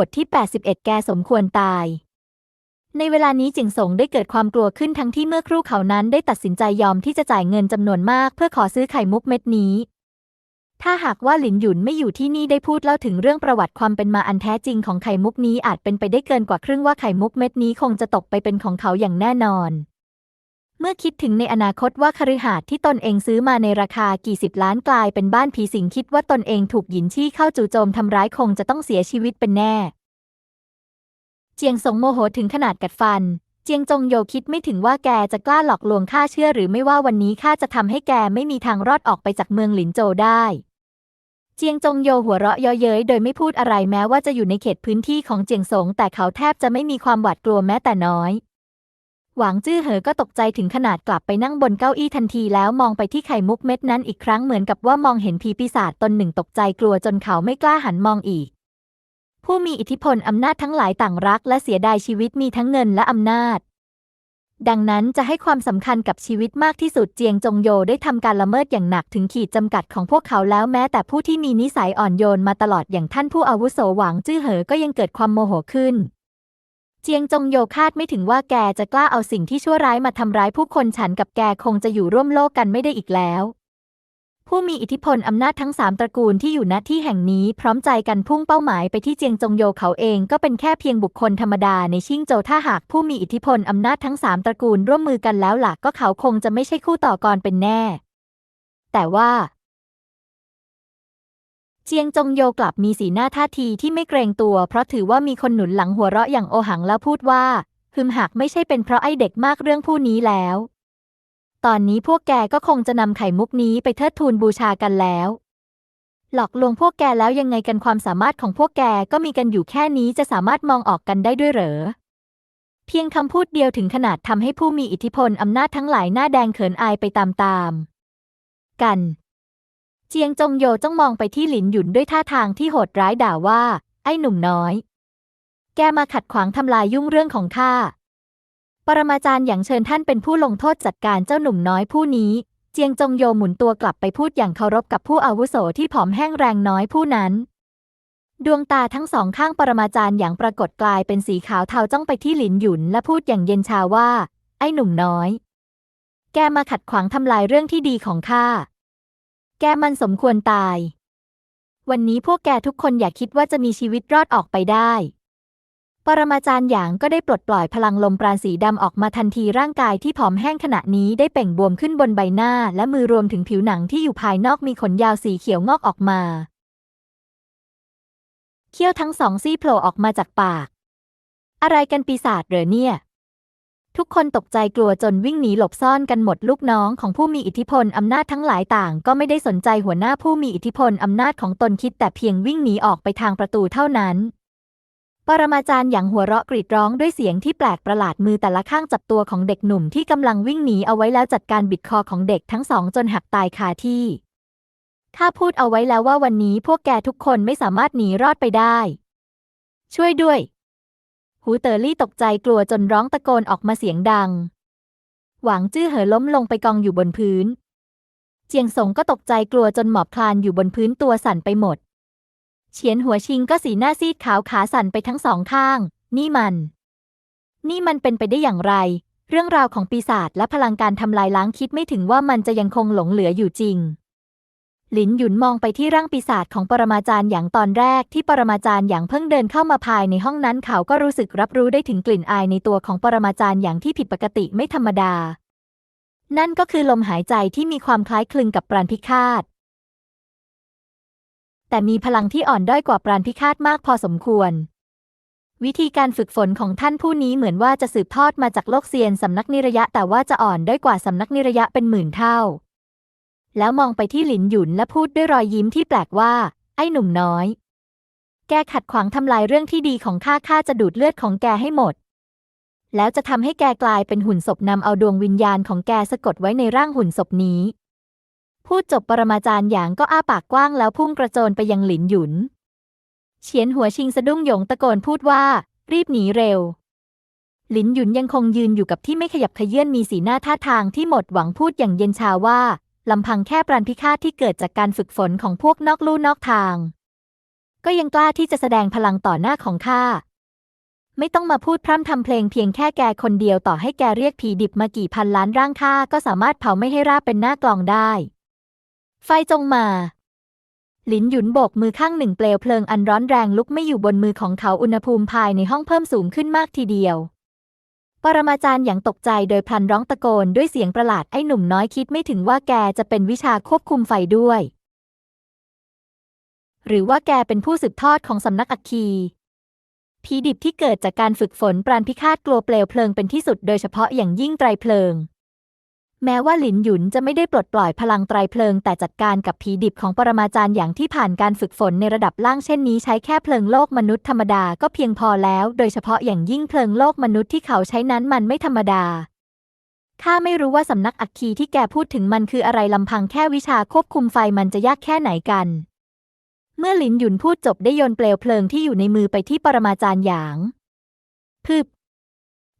บทที่ 81 แกสมควรตาย ในเวลานี้จิงสงได้เกิดความกลัวขึ้นทั้งที่เมื่อครู่เขานั้นได้ตัดสินใจยอมที่จะจ่ายเงินจำนวนมากเพื่อขอซื้อไข่มุกเม็ดนี้ ถ้าหากว่าหลินหยุนไม่อยู่ที่นี่ได้พูดเล่าถึงเรื่องประวัติความเป็นมาอันแท้จริงของไข่มุกนี้อาจเป็นไปได้เกินกว่าครึ่งว่าไข่มุกเม็ดนี้คงจะตกไปเป็นของเขาอย่างแน่นอน เมื่อคิดถึงในอนาคตว่าคฤหาสน์ที่ตนเองซื้อมาในราคากี่สิบล้านกลายเป็นบ้านผีสิงคิดว่าตนเองถูกหยินชี่เข้าจู่โจมทำร้ายคงจะต้องเสียชีวิตเป็นแน่ เจียงสงโมโหถึงขนาดกัดฟัน เจียงจงโยคิดไม่ถึงว่าแกจะกล้าหลอกลวงข้าเชื่อหรือไม่ว่าวันนี้ข้าจะทำให้แกไม่มีทางรอดออกไปจากเมืองหลินโจได้เจียงจงโยหัวเราะเยาะเย้ยโดยไม่พูดอะไรแม้ว่าจะอยู่ในเขตพื้นที่ของเจียงสงแต่เขาแทบจะไม่มีความหวาดกลัวแม้แต่น้อย หวางจื้อเหอก็ตกใจถึงขนาดกลับไปนั่งบนเก้าอี้ทันทีแล้วมองไปที่ไข่มุกเม็ดนั้นอีกครั้งเหมือนกับว่ามองเห็นผีปีศาจตนหนึ่งตกใจกลัวจนเขาไม่กล้าหันมองอีก ผู้มีอิทธิพลอำนาจทั้งหลายต่างรักและเสียดายชีวิตมีทั้งเงินและอำนาจ ดังนั้นจะให้ความสำคัญกับชีวิตมากที่สุดเจียงจงโยได้ทำการละเมิดอย่างหนักถึงขีดจำกัดของพวกเขาแล้วแม้แต่ผู้ที่มีนิสัยอ่อนโยนมาตลอดอย่างท่านผู้อาวุโสหวางจื้อเหอก็ยังเกิดความโมโหขึ้น เจียงจงโยคาดไม่ถึงว่าแกจะกล้าเอาสิ่งที่ชั่วร้ายมาทำร้ายผู้คนฉันกับแกคงจะอยู่ร่วมโลกกันไม่ได้อีกแล้ว ผู้มีอิทธิพลอำนาจทั้งสามตระกูลที่อยู่ณที่แห่งนี้พร้อมใจกันพุ่งเป้าหมายไปที่เจียงจงโยเขาเองก็เป็นแค่เพียงบุคคลธรรมดาในชิงโจถ้าหากผู้มีอิทธิพลอำนาจทั้งสามตระกูลร่วมมือกันแล้วหล่ะก็เขาคงจะไม่ใช่คู่ต่อกรเป็นแน่ แต่ว่า จียงจงโยกลับมีสีหน้าท่าทีที่ไม่เกรงตัว เพราะถือว่ามีคนหนุนหลังหัวเราะอย่างโอหังแล้วพูดว่าพึมหากไม่ใช่เป็นเพราะไอเด็กมากเรื่องผู้นี้แล้ว ตอนนี้พวกแกก็คงจะนำไข่มุกนี้ไปเทิดทูนบูชากันแล้ว หลอกลวงพวกแกแล้วยังไงกันความสามารถของพวกแกก็มีกันอยู่แค่นี้จะสามารถมองออกกันได้ด้วยเหรอ เพียงคำพูดเดียวถึงขนาดทำให้ผู้มีอิทธิพลอำนาจทั้งหลายหน้าแดงเขินอายไปตามๆกัน เจียงจงโยจ้องมองไปที่หลินหยุนด้วยท่าทางที่โหดร้ายด่าว่า ไอ้หนุ่มน้อย แกมาขัดขวางทำลายยุ่งเรื่องของข้า ปรมาจารย์อย่างเชิญท่านเป็นผู้ลงโทษจัดการเจ้าหนุ่มน้อยผู้นี้ เจียงจงโยหมุนตัวกลับไปพูดอย่างเคารพกับผู้อาวุโสที่ผอมแห้งแรงน้อยผู้นั้น ดวงตาทั้งสองข้างปรมาจารย์อย่างปรากฏกลายเป็นสีขาวเทาจ้องไปที่หลินหยุนและพูดอย่างเย็นชาว่า ไอ้หนุ่มน้อย แกมาขัดขวางทำลายเรื่องที่ดีของข้า แกมันสมควรตาย วันนี้พวกแกทุกคนอย่าคิดว่าจะมีชีวิตรอดออกไปได้ ปรมาจารย์หยางก็ได้ปลดปล่อยพลังลมปราณสีดำออกมาทันทีร่างกายที่ผอมแห้งขณะนี้ได้เป่งบวมขึ้นบนใบหน้า และมือรวมถึงผิวหนังที่อยู่ภายนอกมีขนยาวสีเขียวงอกออกมา เขี้ยวทั้งสองซี่โผล่ออกมาจากปาก อะไรกันปีศาจเหรอเนี่ย ทุกคนตกใจกลัวจนวิ่งหนีหลบซ่อนกันหมดลูกน้องของผู้มีอิทธิพลอำนาจทั้งหลายต่าง ก็ไม่ได้สนใจหัวหน้าผู้มีอิทธิพลอำนาจของตนคิดแต่เพียงวิ่งหนีออกไปทางประตูเท่านั้น ปรมาจารย์อย่างหัวเราะกรีดร้องด้วยเสียงที่แปลกประหลาดมือแต่ละข้างจับตัวของเด็กหนุ่มที่กำลังวิ่งหนีเอาไว้แล้วจัดการบิดคอของเด็กทั้งสองจนหักตายคาที่ข้าพูดเอาไว้แล้วว่าวันนี้พวกแกทุกคนไม่สามารถหนีรอดไปได้ ช่วยด้วย หูเตอร์ลี่ตกใจกลัวจนร้องตะโกนออกมาเสียงดัง หวางจื้อเหอล้มลงไปกองอยู่บนพื้น เจียงสงก็ตกใจกลัวจนหมอบคลานอยู่บนพื้นตัวสั่นไปหมด เฉียนหัวชิงก็สีหน้าซีดขาวขาสั่นไปทั้งสองข้าง นี่มัน นี่มันเป็นไปได้อย่างไร เรื่องราวของปีศาจและพลังการทำลายล้างคิดไม่ถึงว่ามันจะยังคงหลงเหลืออยู่จริง หลินหยุนมองไปที่ร่างปีศาจของปรมาจารย์อย่างตอนแรกที่ปรมาจารย์อย่างเพิ่งเดินเข้ามาภายในห้องนั้นเขาก็รู้สึกรับรู้ได้ถึงกลิ่นอายในตัวของปรมาจารย์อย่างที่ผิดปกติไม่ธรรมดา นั่นก็คือลมหายใจที่มีความคล้ายคลึงกับปราณพิฆาต แต่มีพลังที่อ่อนด้อยกว่าปราณพิฆาตมากพอสมควร วิธีการฝึกฝนของท่านผู้นี้เหมือนว่าจะสืบทอดมาจากโลกเซียนสำนักนิระยะแต่ว่าจะอ่อนด้อยกว่าสำนักนิระยะเป็นหมื่นเท่า แล้วมองไปที่หลินหยุนและพูดด้วยรอยยิ้มที่แปลกว่า ไอ้หนุ่มน้อย แกขัดขวางทำลายเรื่องที่ดีของข้าข้าจะดูดเลือดของแกให้หมด แล้วจะทำให้แกกลายเป็นหุ่นศพนำเอาดวงวิญญาณของแกสะกดไว้ในร่างหุ่นศพนี้ พูดจบปรมาจารย์หยางก็อ้าปากกว้างแล้วพุ่งกระโจนไปยังหลินหยุน เฉียนหัวชิงสะดุ้งหยงตะโกนพูดว่า รีบหนีเร็วหลินหยุนยังคงยืนอยู่กับที่ไม่ขยับขยื่นมีสีหน้าท่าทางที่หมดหวังพูดอย่างเย็นชาว่า ลำพังแค่ปราณพิฆาตที่เกิดจากการฝึกฝนของพวกนอกลู่นอกทาง ก็ยังกล้าที่จะแสดงพลังต่อหน้าของข้า ไม่ต้องมาพูดพร่ำทำเพลงเพียงแค่แกคนเดียวต่อให้แกเรียกผีดิบมากี่พันล้านร่างข้าก็สามารถเผาไม่ให้ราบเป็นหน้ากลองได้ ไฟจงมาหลินหยุนโบกมือข้างหนึ่งเปลวเพลิงอันร้อนแรงลุกไม่อยู่บนมือของเขาอุณหภูมิภายในห้องเพิ่มสูงขึ้นมากทีเดียว ปรมาจารย์อย่างตกใจโดยพลันร้องตะโกนด้วยเสียงประหลาดไอ้หนุ่มน้อยคิดไม่ถึงว่าแกจะเป็นวิชาควบคุมไฟด้วย หรือว่าแกเป็นผู้สืบทอดของสำนักอัคคีผีดิบที่เกิดจากการฝึกฝนปราณพิฆาตกลัวเปลวเพลิงเป็นที่สุดโดยเฉพาะอย่างยิ่งไตรเพลิง แม้ว่าหลินหยุนจะไม่ได้ปลดปล่อยพลังไตรเพลิง แต่จัดการกับผีดิบของปรมาจารย์อย่างที่ผ่านการฝึกฝนในระดับล่างเช่นนี้ใช้แค่เพลิงโลกมนุษย์ธรรมดาก็เพียงพอแล้ว โดยเฉพาะอย่างยิ่งเพลิงโลกมนุษย์ที่เขาใช้นั้นมันไม่ธรรมดาข้าไม่รู้ว่าสำนักอัคคีที่แกพูดถึงมันคืออะไรลำพังแค่วิชาควบคุมไฟมันจะยากแค่ไหนกัน เมื่อหลินหยุนพูดจบได้โยนเปลวเพลิงที่อยู่ในมือไปที่ปรมาจารย์หยาง พึบ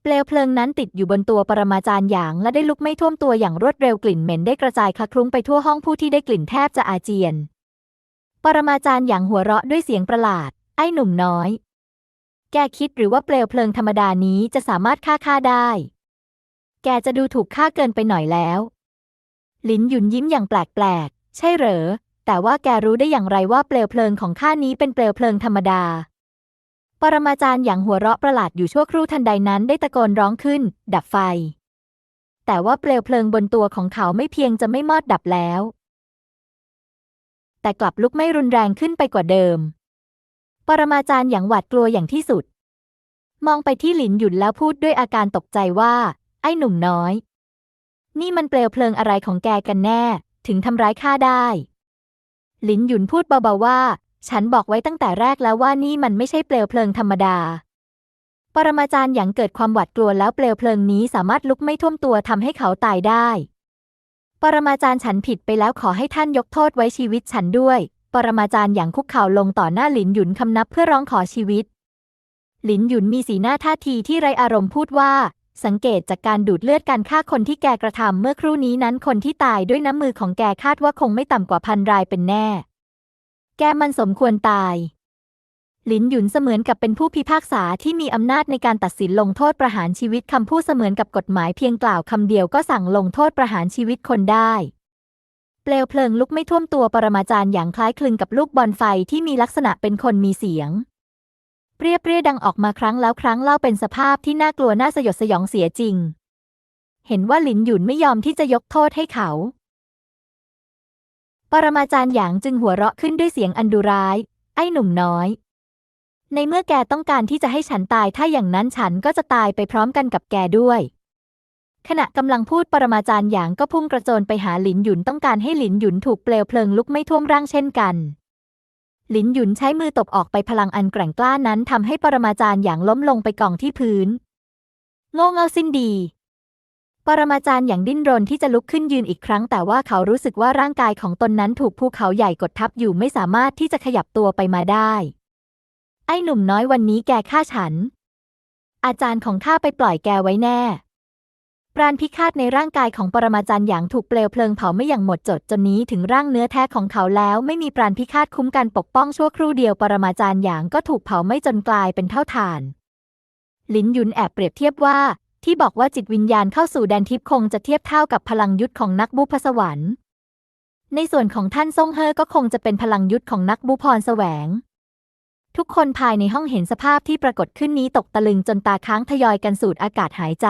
เปลวเพลิงนั้นติดอยู่บนตัวปรมาจารย์หยาง และได้ลุกไม่ท่วมตัวอย่างรวดเร็วกลิ่นเหม็นได้กระจายคละคลุ้งไปทั่วห้องผู้ที่ได้กลิ่นแทบจะอาเจียน ปรมาจารย์หยางหัวเราะด้วยเสียงประหลาด ไอ้หนุ่มน้อย แกคิดหรือว่าเปลวเพลิงธรรมดานี้จะสามารถฆ่าข้าได้ แกจะดูถูกข้าเกินไปหน่อยแล้ว ลินหยุนยิ้มอย่างแปลกๆ ใช่เหรอ แต่ว่าแกรู้ได้อย่างไรว่าเปลวเพลิงของข้านี้เป็นเปลวเพลิงธรรมดา ปรมาจารย์อย่างหัวเราะประหลาดอยู่ชั่วครู่ทันใดนั้นได้ตะโกนร้องขึ้น ดับไฟ แต่ว่าเปลวเพลิงบนตัวของเขาไม่เพียงจะไม่มอดดับแล้ว แต่กลับลุกไม่รุนแรงขึ้นไปกว่าเดิม ปรมาจารย์อย่างหวาดกลัวอย่างที่สุด มองไปที่หลินหยุนแล้วพูดด้วยอาการตกใจว่า ไอ้หนุ่มน้อย นี่มันเปลวเพลิงอะไรของแกกันแน่ ถึงทำร้ายข้าได้ หลินหยุนพูดเบาๆว่า ฉันบอกไว้ตั้งแต่แรกแล้วว่านี่มันไม่ใช่เปลวเพลิงธรรมดา ปรมาจารย์อย่างเกิดความหวาดกลัวแล้วเปลวเพลิงนี้สามารถลุกไม่ท่วมตัวทำให้เขาตายได้ ปรมาจารย์ฉันผิดไปแล้วขอให้ท่านยกโทษไว้ชีวิตฉันด้วย ปรมาจารย์อย่างคุกเข่าลงต่อหน้าหลินหยุนคำนับเพื่อร้องขอชีวิต หลินหยุนมีสีหน้าท่าทีที่ไรอารมณ์พูดว่า สังเกตจากการดูดเลือดการฆ่าคนที่แกกระทำเมื่อครู่นี้นั้นคนที่ตายด้วยน้ำมือของแกคาดว่าคงไม่ต่ำกว่าพันรายเป็นแน่ แกมันสมควรตาย หลินหยุนเสมือนกับเป็นผู้พิพากษาที่มีอำนาจในการตัดสินลงโทษประหารชีวิตคำพูดเสมือนกับกฎหมายเพียงกล่าวคำเดียวก็สั่งลงโทษประหารชีวิตคนได้เปลวเพลิงลุกไม่ท่วมตัวปรมาจารย์อย่างคล้ายคลึงกับลูกบอลไฟที่มีลักษณะเป็นคนมีเสียง เปรี้ยเปรี้ยดังออกมาครั้งแล้วครั้งเล่าเป็นสภาพที่น่ากลัวน่าสยดสยองเสียจริง เห็นว่าหลินหยุนไม่ยอมที่จะยกโทษให้เขา ปรมาจารย์หยางจึงหัวเราะขึ้นด้วยเสียงอันดุร้าย ไอ้หนุ่มน้อย ในเมื่อแกต้องการที่จะให้ฉันตายถ้าอย่างนั้นฉันก็จะตายไปพร้อมกันกับแกด้วย ขณะกำลังพูดปรมาจารย์หยางก็พุ่งกระโจนไปหาหลินหยุนต้องการให้หลินหยุนถูกเปลวเพลิงลุกไม่ท่วมร่างเช่นกันหลินหยุนใช้มือตบออกไปพลังอันแกร่งกล้านั้นทำให้ปรมาจารย์หยางล้มลงไปกองที่พื้น โง่เง่าสิ้นดี ปรมาจารย์อย่างดิ้นรนที่จะลุกขึ้นยืนอีกครั้ง แต่ว่าเขารู้สึกว่าร่างกายของตนนั้นถูกภูเขาใหญ่กดทับอยู่ไม่สามารถที่จะขยับตัวไปมาได้ ไอ้หนุ่มน้อยวันนี้แกฆ่าฉัน อาจารย์ของข้าไปปล่อยแกไว้แน่ ปราณพิฆาตในร่างกายของปรมาจารย์หยางถูกเปลวเพลิงเผาไม่อย่างหมดจดจนนี้ถึงร่างเนื้อแท้ของเขาแล้ว ไม่มีปราณพิฆาตคุ้มกันปกป้องชั่วครู่เดียวปรมาจารย์หยางก็ถูกเผาไม่จนกลายเป็นเท่าฐานลินยุนแอบเปรียบเทียบว่า ที่บอกว่าจิตวิญญาณเข้าสู่แดนทิพย์คงจะเทียบเท่ากับพลังยุทธของนักบุพสวรรค์ ในส่วนของท่านซ่งเฮอก็คงจะเป็นพลังยุทธของนักบุพรแสวง ทุกคนภายในห้องเห็นสภาพที่ปรากฏขึ้นนี้ตกตะลึงจนตาค้างทยอยกันสูดอากาศหายใจ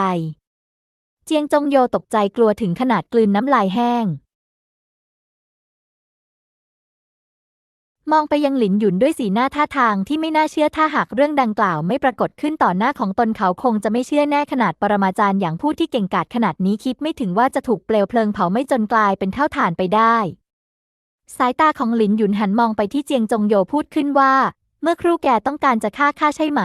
เจียงจงโยตกใจกลัวถึงขนาดกลืนน้ำลายแห้ง มองไปยังหลินหยุนด้วยสีหน้าท่าทางที่ไม่น่าเชื่อถ้าหากเรื่องดังกล่าวไม่ปรากฏขึ้นต่อหน้าของตนเขาคงจะไม่เชื่อแน่ขนาดปรมาจารย์อย่างผู้ที่เก่งกาจขนาดนี้คิดไม่ถึงว่าจะถูกเปลวเพลิงเผาไม่จนกลายเป็นเท่าฐานไปได้ สายตาของหลินหยุนหันมองไปที่เจียงจงโยพูดขึ้นว่า เมื่อครู่แกต้องการจะฆ่าข้าใช่ไหม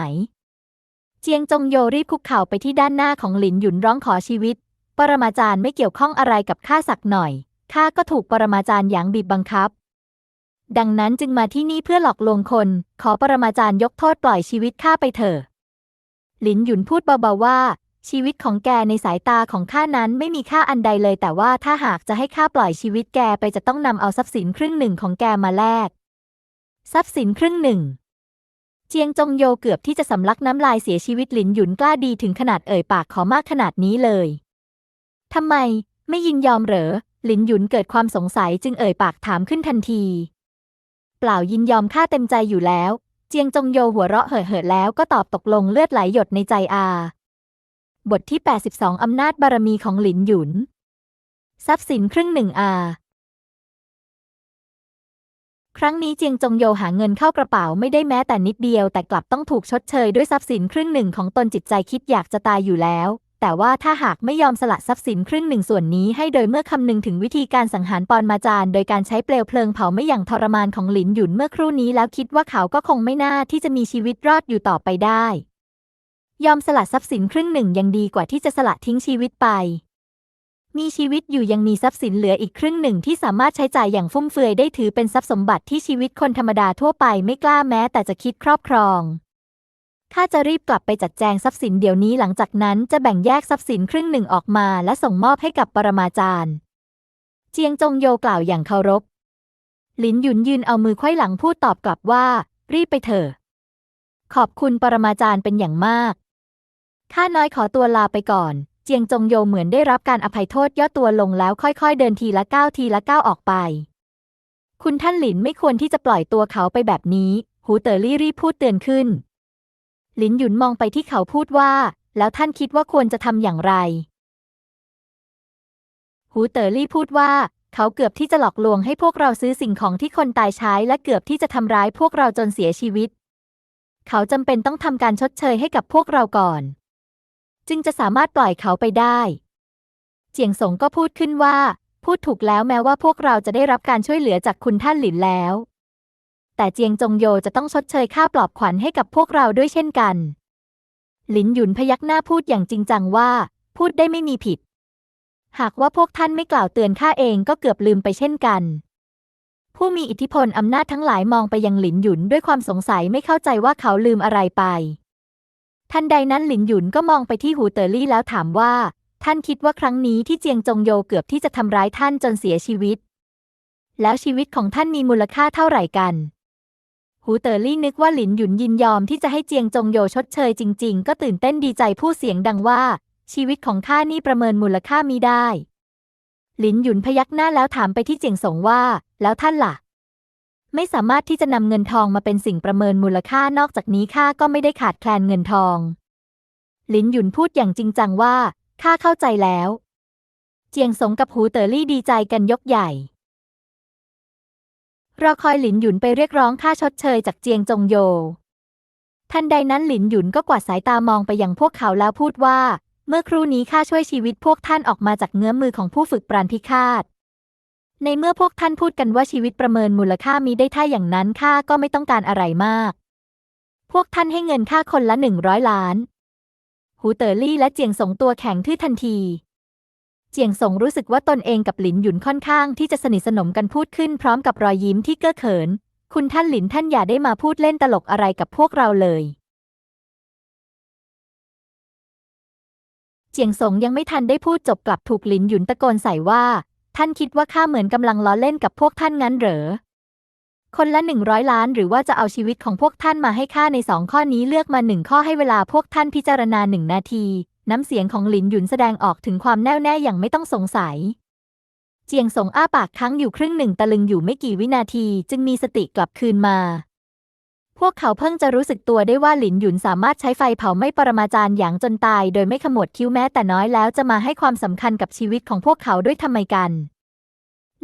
เจียงจงโยรีบคุกเข่าไปที่ด้านหน้าของหลินหยุนร้องขอชีวิต ปรมาจารย์ไม่เกี่ยวข้องอะไรกับข้าสักหน่อยข้าก็ถูกปรมาจารย์หยางบีบบังคับ ดังนั้นจึงมาที่นี่เพื่อหลอกลวงคน ขอปรมาจารย์ยกโทษปล่อยชีวิตข้าไปเถอะ หลินหยุนพูดเบาๆว่า ชีวิตของแกในสายตาของข้านั้นไม่มีค่าอันใดเลย แต่ว่าถ้าหากจะให้ข้าปล่อยชีวิตแกไปจะต้องนำเอาทรัพย์สินครึ่งหนึ่งของแกมาแลก ทรัพย์สินครึ่งหนึ่ง เจียงจงโยเกือบที่จะสำลักน้ำลายเสียชีวิตหลินหยุนกล้าดีถึงขนาดเอ่ยปากขอมากขนาดนี้เลยทำไม ไม่ยินยอมเหรอ หลินหยุนเกิดความสงสัยจึงเอ่ยปากถามขึ้นทันที เปล่ายินยอมข้าเต็มใจอยู่แล้ว เจียงจงโยหัวเราะเห่อเห่อแล้วก็ตอบตกลงเลือดไหลหยดในใจอา บทที่ 82 อำนาจบารมีของหลินหยุน ทรัพย์สินครึ่งหนึ่งอา ครั้งนี้เจียงจงโยหาเงินเข้ากระเป๋าไม่ได้แม้แต่นิดเดียว แต่กลับต้องถูกชดเชยด้วยทรัพย์สินครึ่งหนึ่งของตนจิตใจคิดอยากจะตายอยู่แล้ว แต่ว่าถ้าหากไม่ยอมสละทรัพย์สินครึ่งหนึ่งส่วนนี้ให้โดยเมื่อคำนึงถึงวิธีการสังหารปอนมาจารโดยการใช้เปลวเพลิงเผาไม่อย่างทรมานของหลินหยุนเมื่อครู่นี้แล้วคิดว่าเขาก็คงไม่น่าที่จะมีชีวิตรอดอยู่ต่อไปได้ ยอมสละทรัพย์สินครึ่งหนึ่งยังดีกว่าที่จะสละทิ้งชีวิตไป มีชีวิตอยู่ยังมีทรัพย์สินเหลืออีกครึ่งหนึ่งที่สามารถใช้จ่ายอย่างฟุ่มเฟือยได้ถือเป็นทรัพย์สมบัติที่ชีวิตคนธรรมดาทั่วไปไม่กล้าแม้แต่จะคิดครอบครอง ข้าจะรีบกลับไปจัดแจงทรัพย์สินเดี๋ยวนี้หลังจากนั้นจะแบ่งแยกทรัพย์สินครึ่งหนึ่งออกมาและส่งมอบให้กับปรมาจารย์ เจียงจงโยกล่าวอย่างเคารพ หลินหยุนยืนเอามือไขว้หลังพูดตอบกลับว่า รีบไปเถอะ ขอบคุณปรมาจารย์เป็นอย่างมาก ข้าน้อยขอตัวลาไปก่อน เจียงจงโยเหมือนได้รับการอภัยโทษย่อตัวลงแล้วค่อยๆ เดินทีละก้าวทีละก้าวออกไป คุณท่านหลินไม่ควรที่จะปล่อยตัวเขาไปแบบนี้ หูเตอรี่รีบพูดเตือนขึ้น หลินหยุนมองไปที่เขาพูดว่า แล้วท่านคิดว่าควรจะทำอย่างไร หูเตอรี่พูดว่า เขาเกือบที่จะหลอกลวงให้พวกเราซื้อสิ่งของที่คนตายใช้ และเกือบที่จะทำร้ายพวกเราจนเสียชีวิต เขาจำเป็นต้องทำการชดเชยให้กับพวกเราก่อน จึงจะสามารถปล่อยเขาไปได้ เจียงสงก็พูดขึ้นว่า พูดถูกแล้วแม้ว่าพวกเราจะได้รับการช่วยเหลือจากคุณท่านหลินแล้ว แต่เจียงจงโยจะต้องชดเชยค่าปลอบขวัญให้กับพวกเราด้วยเช่นกัน หลินหยุนพยักหน้าพูดอย่างจริงจังว่า พูดได้ไม่มีผิด หากว่าพวกท่านไม่กล่าวเตือนข้าเองก็เกือบลืมไปเช่นกัน ผู้มีอิทธิพลอำนาจทั้งหลายมองไปยังหลินหยุนด้วยความสงสัยไม่เข้าใจว่าเขาลืมอะไรไป ทันใดนั้นหลินหยุนก็มองไปที่หูเตอร์ลี่แล้วถามว่า ท่านคิดว่าครั้งนี้ที่เจียงจงโยเกือบที่จะทำร้ายท่านจนเสียชีวิต แล้วชีวิตของท่านมีมูลค่าเท่าไหร่กัน หูเตอร์ลี่นึกว่าหลินหยุนยินยอมที่จะให้เจียงจงโยชดเชยจริง ๆ ก็ตื่นเต้นดีใจพูดเสียงดังว่า ชีวิตของข้านี่ประเมินมูลค่ามีได้ หลินหยุนพยักหน้าแล้วถามไปที่เจียงสงว่า แล้วท่านล่ะ ไม่สามารถที่จะนำเงินทองมาเป็นสิ่งประเมินมูลค่านอกจากนี้ข้าก็ไม่ได้ขาดแคลนเงินทอง หลินหยุนพูดอย่างจริงจังว่าข้าเข้าใจแล้ว เจียงสงกับหูเตอร์ลี่ดีใจกันยกใหญ่ รอคอยหลินหยุนไปเรียกร้องค่าชดเชยจากเจียงจงโย ทันใดนั้นหลินหยุนก็กวาดสายตามองไปยังพวกเขาแล้วพูดว่า เมื่อครู่นี้ข้าช่วยชีวิตพวกท่านออกมาจากเงื้อมือของผู้ฝึกปราณพิฆาต ในเมื่อพวกท่านพูดกันว่าชีวิตประเมินมูลค่ามีได้ถ้าอย่างนั้นข้าก็ไม่ต้องการอะไรมาก พวกท่านให้เงินค่าคนละหนึ่งร้อยล้าน หูเตอร์ลี่และเจียงสงตัวแข็งทื่อทันที จียงสงรู้สึกว่าตนเองกับหลินหยุนค่อนข้างที่จะสนิทสนมกันพูดขึ้นพร้อมกับรอยยิ้มที่เก้อเขิน คุณท่านหลินท่านอย่าได้มาพูดเล่นตลกอะไรกับพวกเราเลย เจียงสงยังไม่ทันได้พูดจบกลับถูกหลินหยุนตะโกนใส่ว่า ท่านคิดว่าข้าเหมือนกำลังล้อเล่นกับพวกท่านงั้นเหรอ คนละหนึ่งร้อยล้านหรือว่าจะเอาชีวิตของพวกท่านมาให้ข้าในสองข้อนี้เลือกมาหนึ่งข้อให้เวลาพวกท่านพิจารณาหนึ่งนาที น้ำเสียงของหลินหยุนแสดงออกถึงความแน่วแน่อย่างไม่ต้องสงสัย เจียงสงอ้าปากค้างอยู่ครึ่งหนึ่งตะลึงอยู่ไม่กี่วินาทีจึงมีสติกลับคืนมา พวกเขาเพิ่งจะรู้สึกตัวได้ว่าหลินหยุนสามารถใช้ไฟเผาไม่ปรมาจารย์อย่างจนตาย โดยไม่ขมวดคิ้วแม้แต่น้อยแล้วจะมาให้ความสำคัญกับชีวิตของพวกเขาด้วยทำไมกัน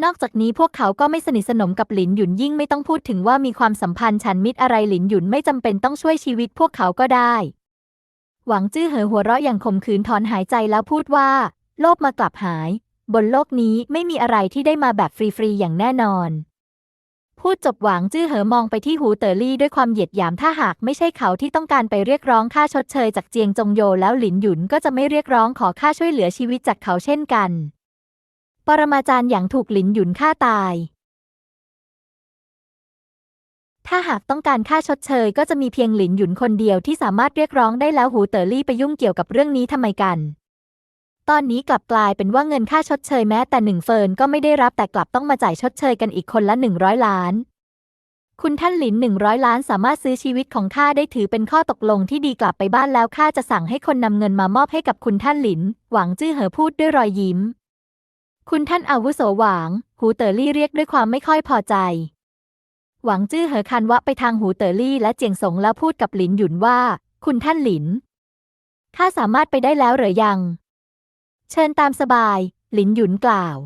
นอกจากนี้พวกเขาก็ไม่สนิทสนมกับหลินหยุนยิ่งไม่ต้องพูดถึงว่ามีความสัมพันธ์ฉันมิตรอะไรหลินหยุนไม่จำเป็นต้องช่วยชีวิตพวกเขาก็ได้ หวังจื้อเหอหัวเราะอย่างขมขื่นถอนหายใจแล้วพูดว่า โลภมากลับหาย บนโลกนี้ไม่มีอะไรที่ได้มาแบบฟรีๆอย่างแน่นอน พูดจบหวังจื้อเหอมองไปที่หูเตอร์ลี่ด้วยความเหยียดหยามถ้าหากไม่ใช่เขาที่ต้องการไปเรียกร้องค่าชดเชยจากเจียงจงโยแล้วหลินหยุนก็จะไม่เรียกร้องขอค่าช่วยเหลือชีวิตจากเขาเช่นกัน ปรมาจารย์อย่างถูกหลินหยุนฆ่าตาย ถ้าหากต้องการค่าชดเชยก็จะมีเพียงหลินหยุนคนเดียวที่สามารถเรียกร้องได้แล้วหูเตอรี่ไปยุ่งเกี่ยวกับเรื่องนี้ทำไมกัน ตอนนี้กลับกลายเป็นว่าเงินค่าชดเชยแม้แต่หนึ่งเฟินก็ไม่ได้รับแต่กลับต้องมาจ่ายชดเชยกันอีกคนละหนึ่งร้อยล้าน คุณท่านหลินหนึ่งร้อยล้านสามารถซื้อชีวิตของข้าได้ถือเป็นข้อตกลงที่ดีกลับไปบ้านแล้วข้าจะสั่งให้คนนำเงินมามอบให้กับคุณท่านหลิน หวังจื้อเหอพูดด้วยรอยยิ้ม คุณท่านอาวุโสหวาง หูเตอลี่เรียกด้วยความไม่ค่อยพอใจ หวังจื้อเหอคันวะไปทางหูเตอลี่และเจียงสงแล้วพูดกับหลินหยุนว่า คุณท่านหลิน ข้าสามารถไปได้แล้วหรือยัง เชิญตามสบาย หลินหยุนกล่าว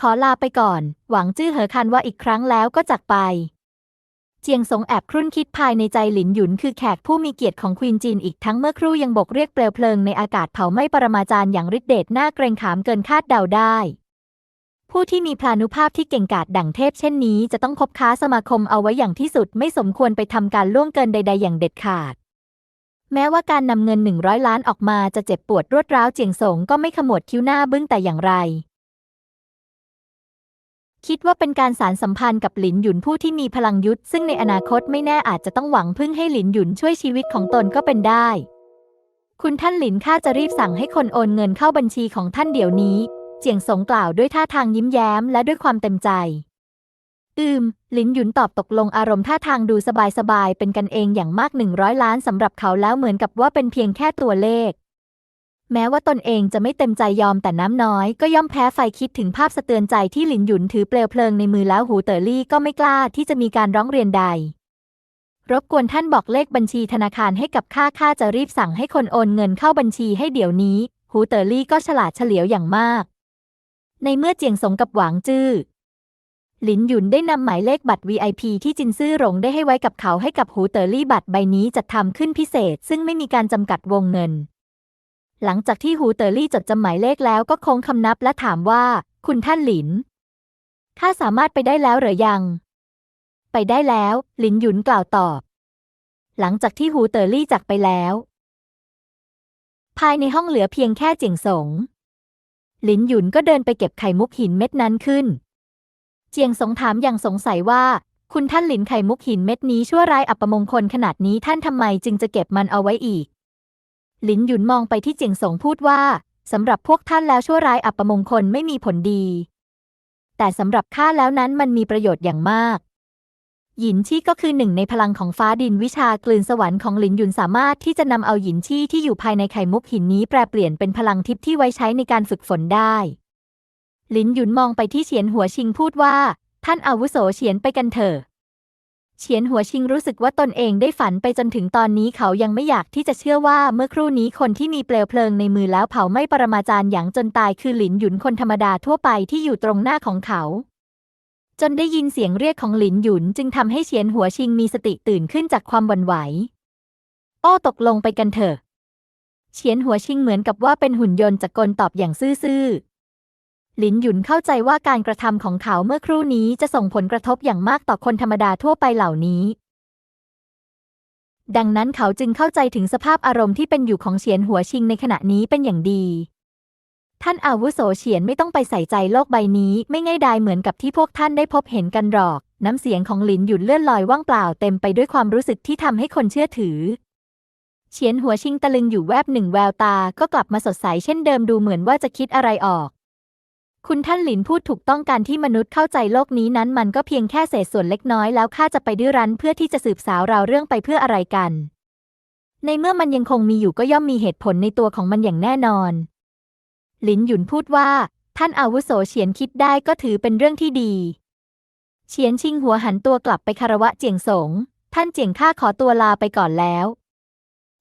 ขอลาไปก่อน หวังจื้อเหอคันว่าอีกครั้งแล้วก็จากไป เจียงสงแอบครุ่นคิดภายในใจหลินหยุนคือแขกผู้มีเกียรติของควีนจีนอีกทั้งเมื่อครู่ยังบกเรียกเปลวเพลิงในอากาศเผาไหม้ปรมาจารย์อย่างฤทธิเดชน่าเกรงขามเกินคาดเดาได้ ผู้ที่มีพลานุภาพที่เก่งกาจดั่งเทพเช่นนี้จะต้องคบค้าสมาคมเอาไว้อย่างที่สุดไม่สมควรไปทำการล่วงเกินใด ๆ อย่างเด็ดขาด แม้ว่าการนำเงินหนึ่งร้อยล้านออกมาจะเจ็บปวดรวดร้าวเจียงสงก็ไม่ขมวดคิ้วหน้าบึ้งแต่อย่างไร คิดว่าเป็นการสารสัมพันธ์กับหลินหยุนผู้ที่มีพลังยุทธซึ่งในอนาคตไม่แน่อาจจะต้องหวังพึ่งให้หลินหยุนช่วยชีวิตของตนก็เป็นได้ คุณท่านหลินข้าจะรีบสั่งให้คนโอนเงินเข้าบัญชีของท่านเดี๋ยวนี้ จียงสงกล่าวด้วยท่าทางยิ้มแย้มและด้วยความเต็มใจ อืมหลินหยุนตอบตกลงอารมณ์ท่าทางดูสบายๆเป็นกันเองอย่างมากหนึ่งร้อยล้านสำหรับเขาแล้วเหมือนกับว่าเป็นเพียงแค่ตัวเลข แม้ว่าตนเองจะไม่เต็มใจยอมแต่น้ำน้อยก็ย่อมแพ้ไฟคิดถึงภาพสะเตือนใจที่หลินหยุนถือเปลวเพลิงในมือแล้วหูเต๋อลี่ก็ไม่กล้าที่จะมีการร้องเรียนใดรบกวนท่านบอกเลขบัญชีธนาคารให้กับข้าข้าจะรีบสั่งให้คนโอนเงินเข้าบัญชีให้เดี๋ยวนี้ หูเต๋อลี่ก็ฉลาดเฉลียวอย่างมาก ในเมื่อเจียงสงกับหวางจื้อหลินหยุนได้นำหมายเลขบัตร VIP ที่จินซื่อหลงได้ให้ไว้กับเขาให้กับหูเต๋อลี่บัตรใบนี้จัดทำขึ้นพิเศษ ซึ่งไม่มีการจำกัดวงเงิน หลังจากที่หูเต๋อลี่จดจำหมายเลขแล้วก็คงคำนับและถามว่า คุณท่านหลินข้าสามารถไปได้แล้วหรือยัง ไปได้แล้ว หลินหยุนกล่าวตอบ หลังจากที่หูเต๋อลี่จากไปแล้ว ภายในห้องเหลือเพียงแค่เจียงสง หลินหยุนก็เดินไปเก็บไข่มุกหินเม็ดนั้นขึ้น เจียงสงถามอย่างสงสัยว่า คุณท่านหลินไข่มุกหินเม็ดนี้ชั่วร้ายอัปมงคลขนาดนี้ท่านทำไมจึงจะเก็บมันเอาไว้อีก หลินหยุนมองไปที่เจียงสงพูดว่าสำหรับพวกท่านแล้วชั่วร้ายอัปมงคลไม่มีผลดี แต่สำหรับข้าแล้วนั้นมันมีประโยชน์อย่างมาก หยินชี่ก็คือหนึ่งในพลังของฟ้าดินวิชากลืนสวรรค์ของหลินหยุนสามารถที่จะนำเอาหยินชี่ที่อยู่ภายในไข่มุกหินนี้แปลเปลี่ยนเป็นพลังทิพย์ที่ไว้ใช้ในการฝึกฝนได้ หลินหยุนมองไปที่เฉียนหัวชิงพูดว่า ท่านอาวุโสเฉียนไปกันเถอะเฉียนหัวชิงรู้สึกว่าตนเองได้ฝันไปจนถึงตอนนี้เขายังไม่อยากที่จะเชื่อว่าเมื่อครู่นี้คนที่มีเปลวเพลิงในมือแล้วเผาไม้ปรมาจารย์อย่างจนตายคือหลินหยุนคนธรรมดาทั่วไปที่อยู่ตรงหน้าของเขา จนได้ยินเสียงเรียกของหลินหยุนจึงทำให้เฉียนหัวชิงมีสติตื่นขึ้นจากความวั่นไหว โอ้ตกลงไปกันเถอะ เฉียนหัวชิงเหมือนกับว่าเป็นหุ่นยนต์จากกลตอบอย่างซื่อๆ หลินหยุนเข้าใจว่าการกระทำของเขาเมื่อครู่นี้จะส่งผลกระทบอย่างมากต่อคนธรรมดาทั่วไปเหล่านี้ ดังนั้นเขาจึงเข้าใจถึงสภาพอารมณ์ที่เป็นอยู่ของเฉียนหัวชิงในขณะนี้เป็นอย่างดี ท่านอาวุโสเฉียนไม่ต้องไปใส่ใจโลกใบนี้ ไม่ง่ายดายเหมือนกับที่พวกท่านได้พบเห็นกันหรอก น้ำเสียงของหลินหยุนเลื่อนลอยว่างเปล่าเต็มไปด้วยความรู้สึกที่ทำให้คนเชื่อถือ เฉียนหัวชิงตะลึงอยู่แวบหนึ่งแววตาก็กลับมาสดใสเช่นเดิมดูเหมือนว่าจะคิดอะไรออก คุณท่านหลินพูดถูกต้องการที่มนุษย์เข้าใจโลกนี้นั้นมันก็เพียงแค่เศษส่วนเล็กน้อยแล้วข้าจะไปดื้อรั้นเพื่อที่จะสืบสาวราวเรื่องไปเพื่ออะไรกัน ในเมื่อมันยังคงมีอยู่ก็ย่อมมีเหตุผลในตัวของมันอย่างแน่นอน หลินหยุนพูดว่า ท่านอาวุโสเฉียนคิดได้ก็ถือเป็นเรื่องที่ดี เฉียนชิงหัวหันตัวกลับไปคารวะเจียงสง ท่านเจียงข้าขอตัวลาไปก่อนแล้ว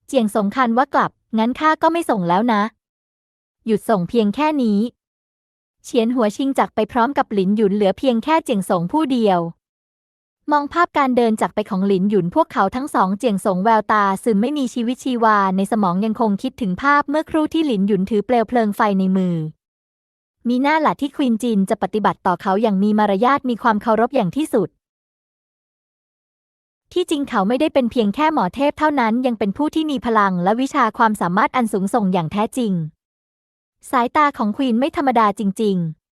เจียงสงคันว่ากลับ งั้นข้าก็ไม่ส่งแล้วนะ หยุดส่งเพียงแค่นี้ เฉียนหัวชิงจากไปพร้อมกับหลินหยุนเหลือเพียงแค่เจียงสงผู้เดียว มองภาพการเดินจากไปของหลินหยุนพวกเขาทั้งสองเจียงสงแววตาซึมไม่มีชีวิตชีวาในสมองยังคงคิดถึงภาพเมื่อครู่ที่หลินหยุนถือเปลวเพลิงไฟในมือ มีหน้าหละที่ควีนจินจะปฏิบัติต่อเขาอย่างมีมารยาทมีความเคารพอย่างที่สุด ที่จริงเขาไม่ได้เป็นเพียงแค่หมอเทพเท่านั้นยังเป็นผู้ที่มีพลังและวิชาความสามารถอันสูงส่งอย่างแท้จริง สายตาของควีนไม่ธรรมดาจริง ๆ